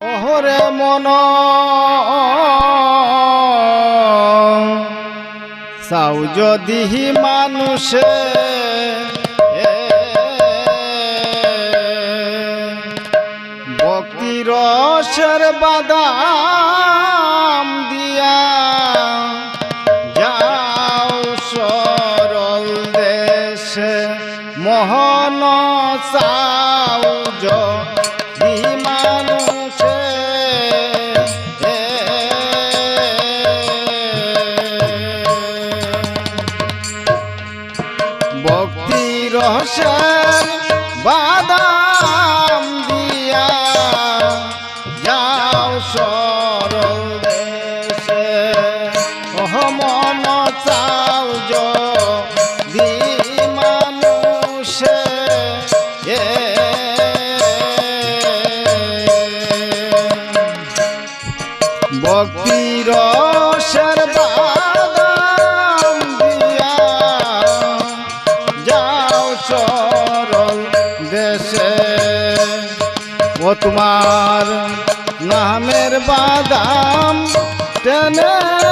ওহরে মন। সাউ যদি মানুষে। রসের বাদা ভক্তি রহস্য বাদা ও তোমার নামের বাদাম টেনে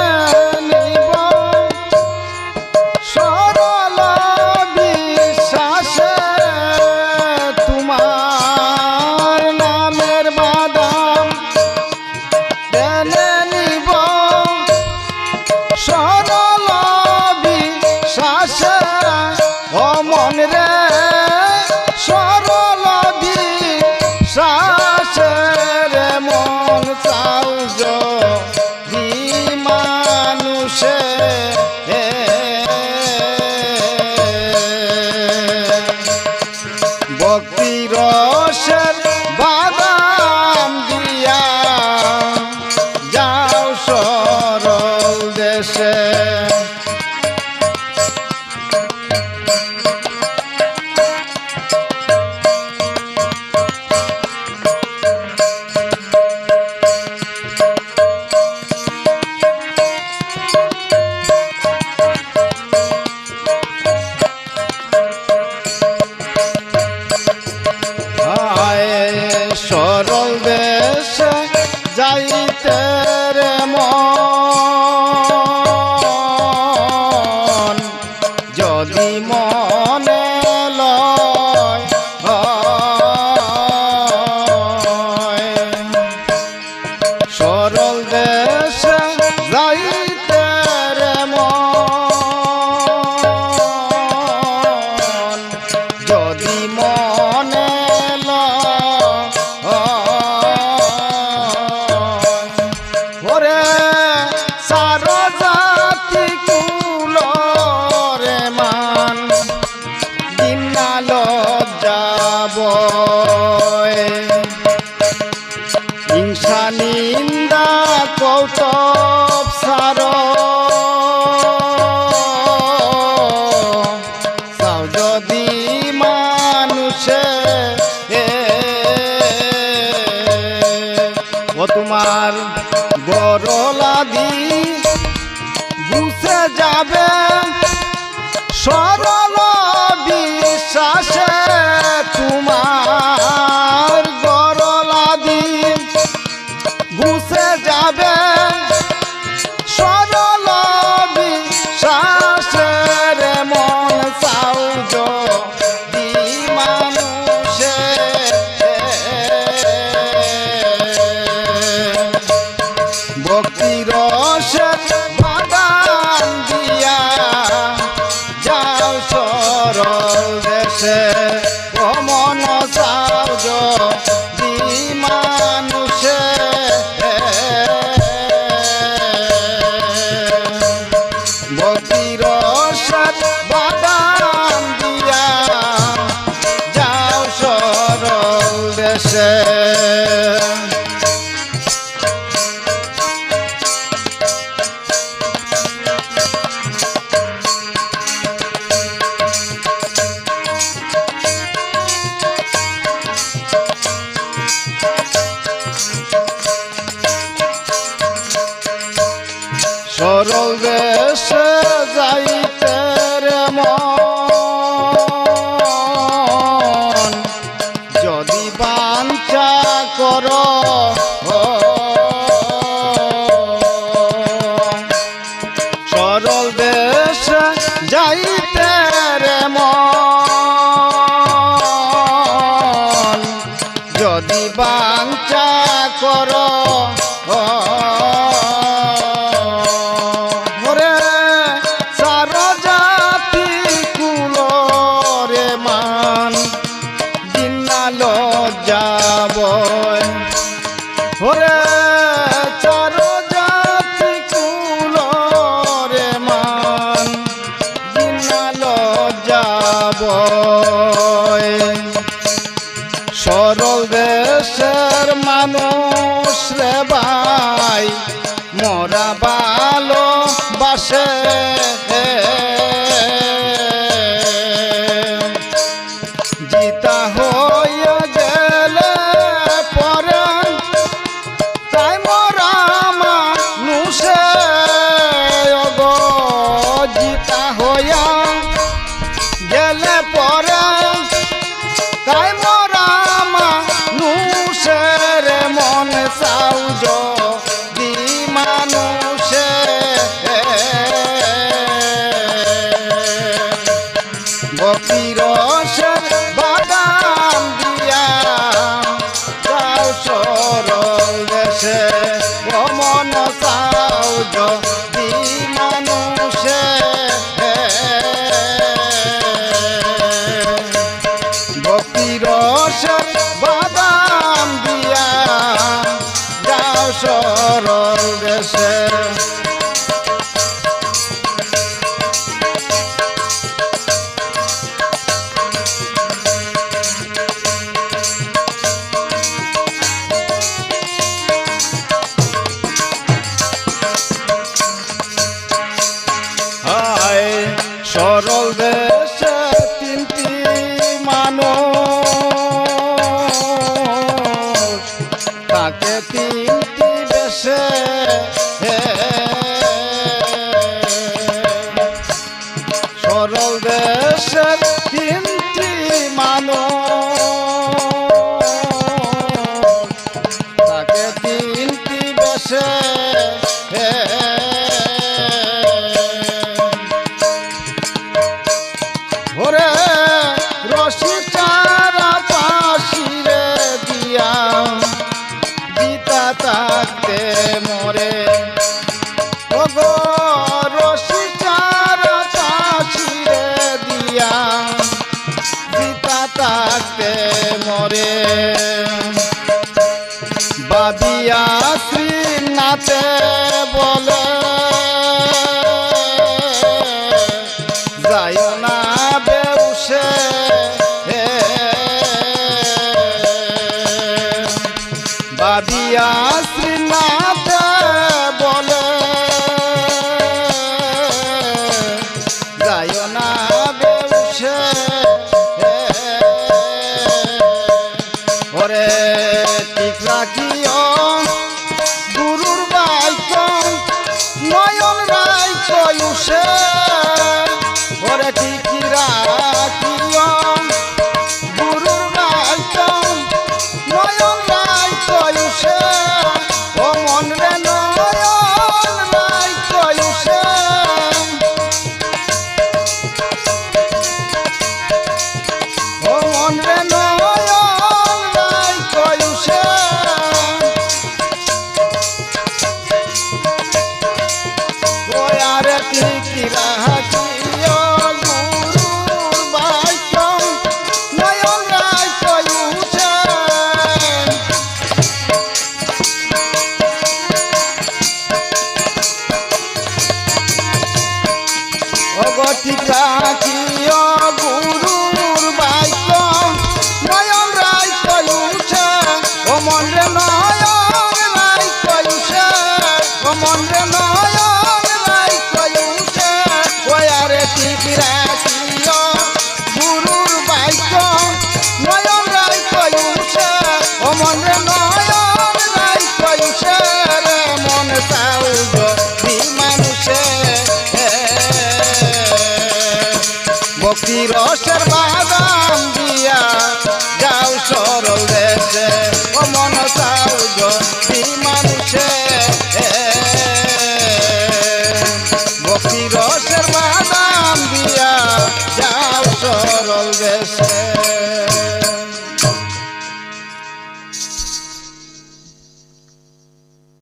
ভক্তি রসের বাবা গরলাদি ঘুষে যাবে সরল ভ্রমণ সরল দেশে যাব। ওরে পিতা হইয়া সরল দেশে। সরল দেশ। দেশের তিনটি মানুষ। happen. পিতা কি ভক্তি রসের বাগান দিয়া